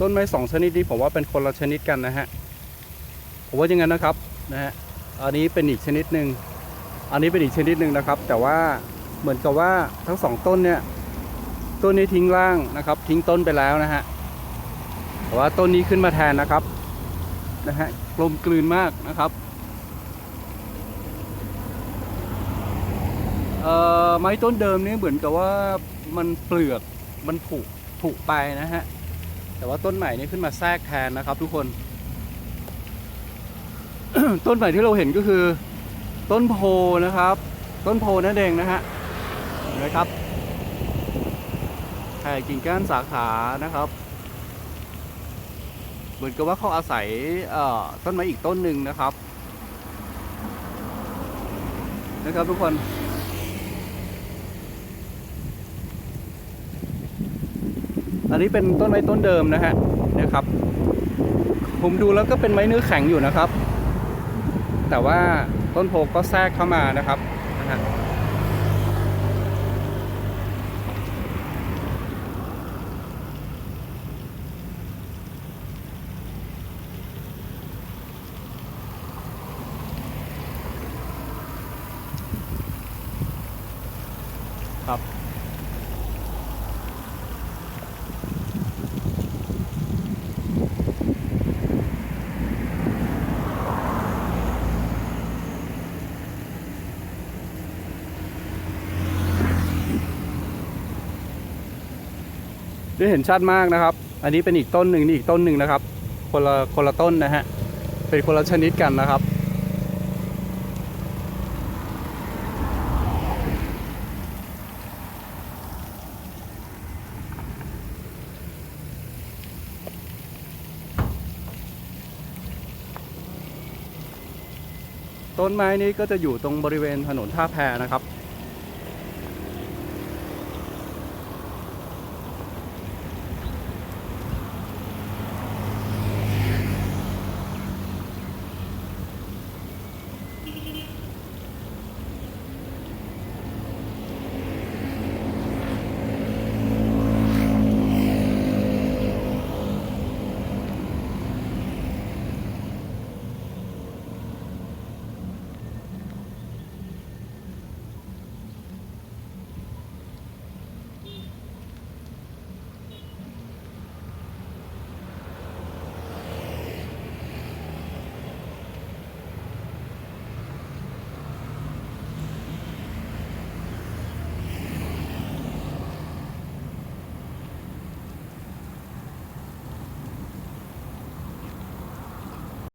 ต้นไม้สองชนิดนี้ผมว่าเป็นคนละชนิดกันนะฮะผมว่าอย่างนั้นนะครับนะฮะอันนี้เป็นอีกชนิดหนึ่งอันนี้เป็นอีกชนิดหนึ่งนะครับ แต่ว่าเหมือนกับว่าทั้งสองต้นเนี่ยต้นนี้ทิ้งร่างนะครับ ทิ้งต้นไปแล้วนะฮะแต่ว่าต้นนี้ขึ้นมาแทนนะครับนะฮะกลมกลืนมากนะครับเอ่อไม้ต้นเดิมนี่เหมือนกับว่ามันเปลือกมันผุผุไปนะฮะ แต่ว่าต้นใหม่นี่ขึ้นมาแทรกแทนนะครับ ทุกคน ต้นใหม่ที่เราเห็นก็คือ ต้นโพนะครับ ต้นโพนั่นเองนะฮะเห็นไหมครับแผ่กิ่งก้านสาขานะครับ เหมือนกับว่าเขาอาศัยต้นไม้อีกต้นหนึ่งนะครับ นะครับทุกคน อันนี้เป็นต้นไม้ต้นเดิมนะฮะนะครับ ผมดูแล้วก็เป็นไม้เนื้อแข็งอยู่นะครับ แต่ว่าต้นโพก็แทรกเข้ามานะครับนะฮะครับ ได้เห็นชัดมากนะครับ อันนี้เป็นอีกต้นหนึ่งนี่อีกต้นหนึ่งนะครับ คนละคนละต้นนะฮะ เป็นคนละชนิดกันนะครับ ต้นไม้นี้ก็จะอยู่ตรงบริเวณถนนท่าแพนะครับ